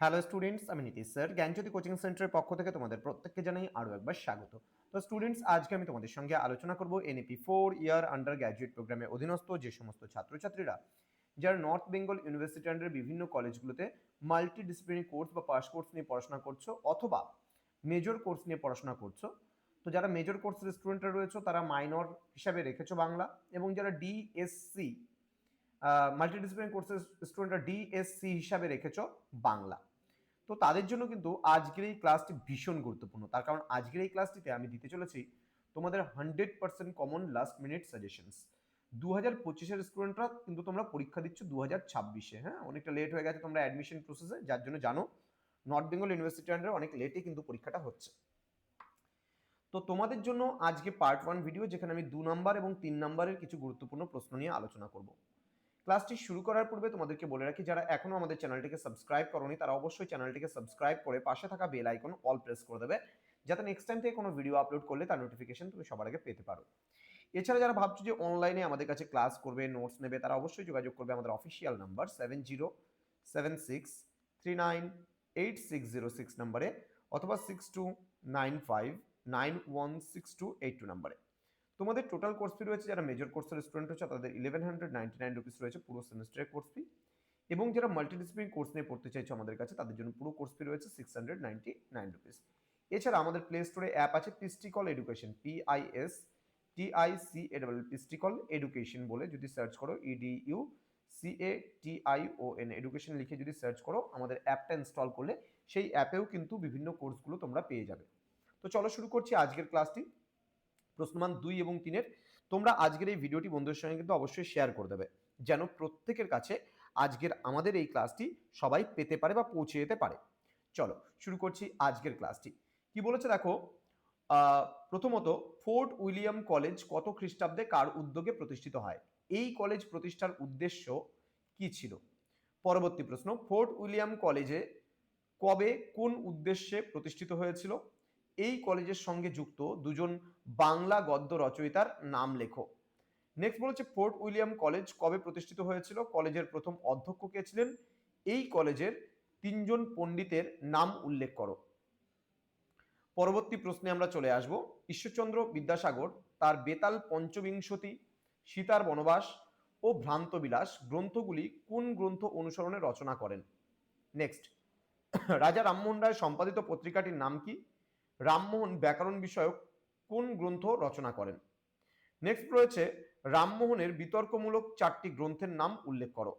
Hello students আমি Nitish sir. জ্ঞানজ্যোতি coaching সেন্টারের পক্ষ থেকে তোমাদের প্রত্যেককে জানাই আরও একবার স্বাগত। তো স্টুডেন্টস আজকে আমি তোমাদের সঙ্গে আলোচনা করব NEP four year undergraduate প্রোগ্রামে অধীনস্থ যে সমস্ত ছাত্রছাত্রীরা, যারা নর্থ বেঙ্গল ইউনিভার্সিটি আন্ডার বিভিন্ন কলেজগুলোতে মাল্টি ডিসিপ্লিনারি কোর্স বা পাস কোর্স নিয়ে পড়াশোনা করছ অথবা মেজর কোর্স নিয়ে পড়াশোনা করছ, তো যারা মেজর কোর্সের স্টুডেন্টরা রয়েছে, তারা মাইনর হিসাবে রেখেছো বাংলা এবং যারা ডিএসসি মাল্টিডিসিপ্লিনারি কোর্সের স্টুডেন্টরা ডিএসসি হিসাবে রেখেছ বাংলা। তো তাদের জন্য কিন্তু আজকের এই ক্লাসটি ভীষণ গুরুত্বপূর্ণ। তার কারণ আজকের এই ক্লাসটিতে আমি দিতে চলেছি তোমাদের hundred percent common last minute suggestions দু হাজার পঁচিশের স্টুডেন্টরা কিন্তু তোমরা পরীক্ষা দিচ্ছ দু হাজার ছাব্বিশে। হ্যাঁ অনেকটা লেট হয়ে গেছে তোমরা অ্যাডমিশন প্রসেসে যার জন্য জানো নর্থ বেঙ্গল ইউনিভার্সিটি আন্ডারে অনেক লেটে কিন্তু পরীক্ষাটা হচ্ছে। তো তোমাদের জন্য আজকে পার্ট ওয়ান ভিডিও যেখানে আমি দু নাম্বার এবং তিন নাম্বারের কিছু গুরুত্বপূর্ণ প্রশ্ন নিয়ে আলোচনা করব। ক্লাসটি শুরু করার পূর্বে তোমাদেরকে বলে রাখি, যারা এখনও আমাদের চ্যানেলটিকে সাবস্ক্রাইব করনি, তারা অবশ্যই চ্যানেলটিকে সাবস্ক্রাইব করে পাশে থাকা বেল আইকন অল প্রেস করে দেবে, যাতে নেক্সট টাইম থেকে কোনো ভিডিও আপলোড করলে তার নোটিফিকেশন তুমি সবার আগে পেতে পারো। এছাড়া যারা ভাবছ যে অনলাইনে আমাদের কাছে ক্লাস করবে নোটস নেবে, তারা অবশ্যই যোগাযোগ করবে আমাদের official number seven zero seven six three nine eight six zero six নাম্বারে অথবা six two nine five nine one six two eight two নাম্বারে তোমাদের টোটাল কোর্স ফি রয়েছে, যারা মেজর কোর্সের স্টুডেন্ট হচ্ছে, তাদের eleven hundred ninety nine rupees রয়েছে পুরো সেমিস্টারের কোর্স ফি এবং যারা মাল্টিডিসিপ্লিন কোর্স নিয়ে পড়তে চাইছো আমাদের কাছে, তাদের জন্য পুরো কোর্স ফি রয়েছে six hundred ninety nine rupees এছাড়া আমাদের প্লে স্টোরে অ্যাপ আছে পিস্টিকল education PIS TIC A double পিস্টিকল education বলে যদি সার্চ করো EDU C A TIO N education লিখে যদি সার্চ করো, আমাদের অ্যাপটা ইনস্টল করলে সেই অ্যাপেও কিন্তু বিভিন্ন কোর্সগুলো তোমরা পেয়ে যাবে। তো চলো শুরু করছি আজকের ক্লাসটি প্রশ্নমান দুই এবং তিনের, তোমরা আজকের এই ভিডিওটি বন্ধুদের সঙ্গে কিন্তু অবশ্যই শেয়ার করে দেবে, যেন প্রত্যেকের কাছে আজকের আমাদের এই ক্লাসটি সবাই পেতে পারে বা পৌঁছে যেতে পারে। চলো, শুরু করছি আজকের ক্লাসটি কি বলেছে দেখো? প্রথমত, ফোর্ট উইলিয়াম কলেজ কত খ্রিস্টাব্দে কার উদ্যোগে প্রতিষ্ঠিত হয়? এই কলেজ প্রতিষ্ঠার উদ্দেশ্য কি ছিল? পরবর্তী প্রশ্ন, ফোর্ট উইলিয়াম কলেজে কবে কোন উদ্দেশ্যে প্রতিষ্ঠিত হয়েছিল? এই কলেজের সঙ্গে যুক্ত দুজন বাংলা গদ্য রচয়িতার নাম লেখো। নেক্সট বলেছে ফোর্ট উইলিয়াম কলেজ কবে প্রতিষ্ঠিত হয়েছিল? কলেজের প্রথম অধ্যক্ষ কে ছিলেন? এই কলেজের তিনজন পণ্ডিতের নাম উল্লেখ করো। পরবর্তী প্রশ্নে আমরা চলে আসব। ঈশ্বরচন্দ্র বিদ্যাসাগর, তার বেতাল পঞ্চবিংশতি, সীতার বনবাস ও ভ্রান্তবিলাস গ্রন্থগুলি কোন গ্রন্থ অনুসরণে রচনা করেন? নেক্সট রাজা রামমোহন রায় সম্পাদিত পত্রিকাটির নাম কি? রামমোহন ব্যাকরণ বিষয়ক কোন গ্রন্থ রচনা করেন? নেক্সট রয়েছে রামমোহনের বিতর্কমূলক চারটি গ্রন্থের নাম উল্লেখ করো।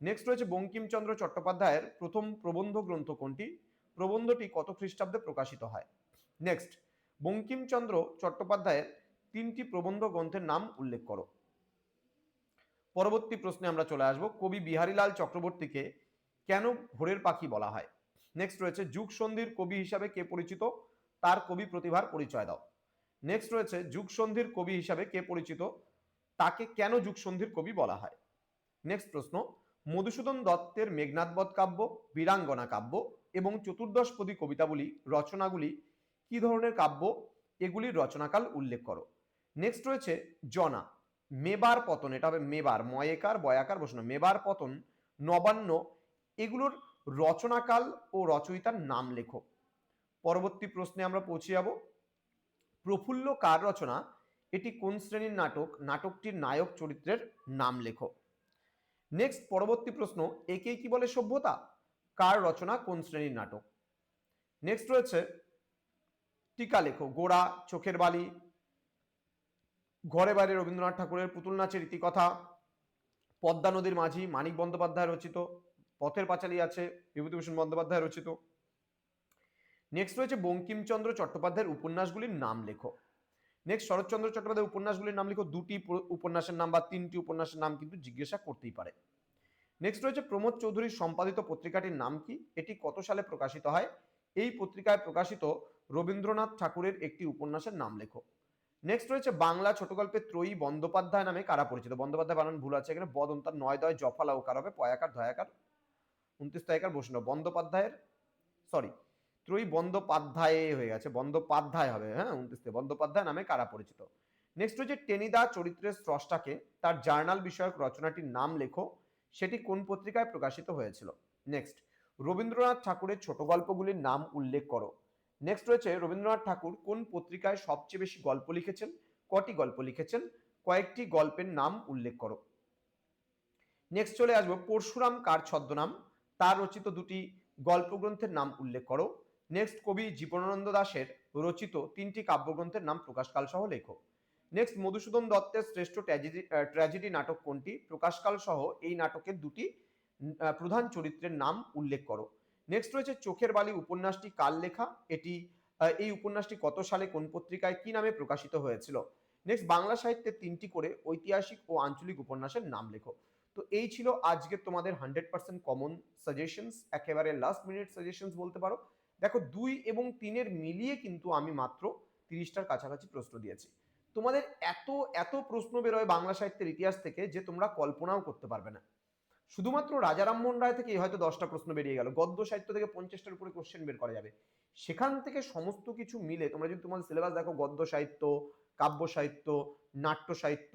নেক্সট রয়েছে বঙ্কিমচন্দ্র চট্টোপাধ্যায়ের প্রথম প্রবন্ধ গ্রন্থ কোনটি? প্রবন্ধটি কত খ্রিস্টাব্দে প্রকাশিত হয়? নেক্সট বঙ্কিমচন্দ্র চট্টোপাধ্যায়ের তিনটি প্রবন্ধ গ্রন্থের নাম উল্লেখ করো। পরবর্তী প্রশ্নে আমরা চলে আসব, কবি বিহারীলাল চক্রবর্তীকে কেন ভোরের পাখি বলা হয়? নেক্সট রয়েছে যুগ সন্ধির কবি হিসাবে কে পরিচিত? তার কবি প্রতিভার পরিচয় দাও। নেক্সট রয়েছে যুগসন্ধির কবি হিসাবে কে পরিচিত? তাকে কেন যুগসন্ধির কবি বলা হয়? নেক্সট প্রশ্ন, মধুসূদন দত্তের মেঘনাথবধ কাব্য, বীরাঙ্গনা কাব্য এবং চতুর্দশপদী কবিতাগুলি রচনাগুলি কি ধরনের কাব্য? এগুলির রচনাকাল উল্লেখ করো। নেক্সট রয়েছে জনা, মেবার পতন, এটা হবে মেবার, ময়েকার, বয়াকার বসনো মেবার পতন, নবান্ন, এগুলোর রচনাকাল ও রচয়িতার নাম লেখো। পরবর্তী প্রশ্নে আমরা পৌঁছে যাব। প্রফুল্ল কার রচনা? এটি কোন শ্রেণির নাটক? নাটকটির নায়ক চরিত্রের নাম লেখো। নেক্সট পরবর্তী প্রশ্ন একে কি বলে সভ্যতা? কার রচনা কোন শ্রেণির নাটক? নেক্সট রয়েছে, টিকা লেখো, গোড়া, চোখের বালি, ঘরে বাইরে রবীন্দ্রনাথ ঠাকুরের পুতুল নাচের ইতিকথা, পদ্মা নদীর মাঝি, মানিক বন্দ্যোপাধ্যায় রচিত, পথের পাঁচালী আছে, বিভূতিভূষণ বন্দ্যোপাধ্যায় রচিত নেক্সট রয়েছে বঙ্কিমচন্দ্র চট্টোপাধ্যায়ের উপন্যাসগুলির নাম লেখো। নেক্সট শরৎচন্দ্র চট্টোপাধ্যায়ের উপন্যাসগুলির নাম লেখো। দুটি উপন্যাসের নাম বা তিনটি উপন্যাসের নাম কিন্তু জিজ্ঞাসা করতেই পারে। নেক্সট রয়েছে প্রমোদ চৌধুরীর সম্পাদিত পত্রিকাটির নাম কি? এটি কত সালে প্রকাশিত হয়? এই পত্রিকায় প্রকাশিত রবীন্দ্রনাথ ঠাকুরের একটি উপন্যাসের নাম লেখো। নেক্সট রয়েছে বাংলা ছোট গল্পের ত্রয়ী বন্দ্যোপাধ্যায় নামে কারা পরিচিত? বন্দ্যোপাধ্যায় বানান ভুল আছে এখানে। বদ অন্তার নয় দয় জফালা ও কার হবে। পয়াকার ধয়াকার। উনত্রিশ তয়াকার বসুন বন্দ্যোপাধ্যায়ের সরি ত্রয়ী বন্দ্যোপাধ্যায় হয়ে গেছে। বন্দ্যোপাধ্যায় হবে হ্যাঁ উনত্রিশ বন্দ্যোপাধ্যায় নামে কারা পরিচিত? নেক্সট হচ্ছে টেনিদা চরিত্রের স্রষ্টাকে। তার জার্নাল বিষয়ক রচনাটির নাম লেখো। সেটি কোন পত্রিকায় প্রকাশিত হয়েছিল? নেক্সট রবীন্দ্রনাথ ঠাকুরের ছোট গল্পগুলির নাম উল্লেখ করো। নেক্সট রয়েছে রবীন্দ্রনাথ ঠাকুর কোন পত্রিকায় সবচেয়ে বেশি গল্প লিখেছেন? কটি গল্প লিখেছেন? কয়েকটি গল্পের নাম উল্লেখ করো। নেক্সট চলে আসব, পরশুরাম কার ছদ্মনাম? তার রচিত দুটি গল্পগ্রন্থের নাম উল্লেখ করো। নেক্সট কবি জীবনানন্দ দাশের রচিত তিনটি কাব্যগ্রন্থের নাম প্রকাশকাল সহ লেখো নেক্সট মধুসূদন দত্তের শ্রেষ্ঠ ট্র্যাজেডি ট্র্যাজেডি নাটক কোনটি? প্রকাশকাল সহ এই নাটকের দুটি প্রধান চরিত্রের নাম উল্লেখ করো। নেক্সট রয়েছে চোখের বালি উপন্যাসটি কাল লেখা? এটি এই উপন্যাসটি কত সালে কোন পত্রিকায় কি নামে প্রকাশিত হয়েছিল? নেক্সট বাংলা সাহিত্যের তিনটি করে ঐতিহাসিক ও আঞ্চলিক উপন্যাসের নাম লেখো। তো এই ছিল আজকে তোমাদের হান্ড্রেড পার্সেন্ট কমন সাজেশনস একেবারে লাস্ট মিনিট সাজেশনস বলতে পারো। দেখো, দুই এবং তিনের মিলিয়ে কিন্তু আমি মাত্র তিরিশটার কাছাকাছি প্রশ্ন দিয়েছি। তোমাদের এত এত প্রশ্ন বেরোয় বাংলা সাহিত্যের ইতিহাস থেকে যে তোমরা কল্পনাও করতে পারবে না। শুধুমাত্র রাজা রামমোহন রায় থেকে হয়তো দশটা প্রশ্ন বেরিয়ে গেল। গদ্য সাহিত্য থেকে পঞ্চাশটার উপরে কোশ্চেন বের করা যাবে। সেখান থেকে সমস্ত কিছু মিলে, তোমরা যদি তোমাদের সিলেবাস দেখো, গদ্য সাহিত্য, কাব্য সাহিত্য, নাট্য সাহিত্য,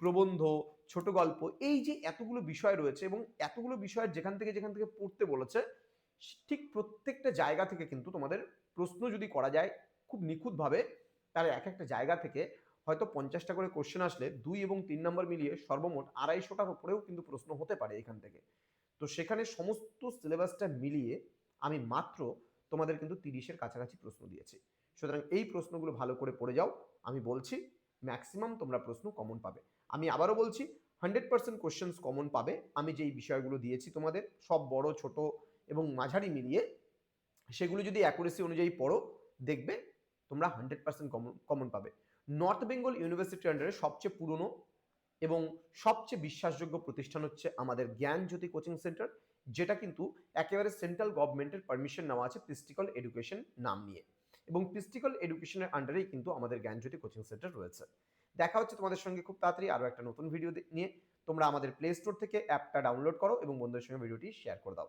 প্রবন্ধ, ছোট গল্প, এই যে এতগুলো বিষয় রয়েছে এবং এতগুলো বিষয়ের যেখান থেকে যেখান থেকে পড়তে বলেছে ঠিক প্রত্যেকটা জায়গা থেকে কিন্তু তোমাদের প্রশ্ন যদি করা যায় খুব নিখুঁতভাবে, তাহলে এক একটা জায়গা থেকে হয়তো পঞ্চাশটা করে কোশ্চেন আসলে দুই এবং তিন নম্বর মিলিয়ে সর্বমোট আড়াইশোটার উপরেও কিন্তু প্রশ্ন হতে পারে এখান থেকে। তো সেখানে সমস্ত সিলেবাসটা মিলিয়ে আমি মাত্র তোমাদের কিন্তু তিরিশের কাছাকাছি প্রশ্ন দিয়েছি। সুতরাং এই প্রশ্নগুলো ভালো করে পড়ে যাও। আমি বলছি ম্যাক্সিমাম তোমরা প্রশ্ন কমন পাবে। আমি আবারও বলছি হান্ড্রেড পার্সেন্ট কোশ্চেন্স কমন পাবে। আমি যেই বিষয়গুলো দিয়েছি তোমাদের, সব বড়, ছোট এবং মাঝারি মিলিয়ে সেগুলো যদি অ্যাকুরেসি অনুযায়ী পড়ো, দেখবে তোমরা হান্ড্রেড পার্সেন্ট কমন কমন পাবে। নর্থ বেঙ্গল ইউনিভার্সিটির আন্ডারে সবচেয়ে পুরনো এবং সবচেয়ে বিশ্বাসযোগ্য প্রতিষ্ঠান হচ্ছে আমাদের জ্ঞান জ্যোতি কোচিং সেন্টার যেটা কিন্তু একেবারে সেন্ট্রাল গভর্নমেন্টের পারমিশন নেওয়া আছে পিস্টিকল এডুকেশন নাম নিয়ে। এবং পিস্টিকল এডুকেশনের আন্ডারেই কিন্তু আমাদের জ্ঞান জ্যোতি কোচিং সেন্টার রয়েছে। দেখা হচ্ছে তোমাদের সঙ্গে খুব তাড়াতাড়ি আরও একটা নতুন ভিডিও নিয়ে। তোমরা আমাদের প্লে স্টোর থেকে অ্যাপটা ডাউনলোড করো এবং বন্ধুদের সঙ্গে ভিডিওটি শেয়ার করে দাও।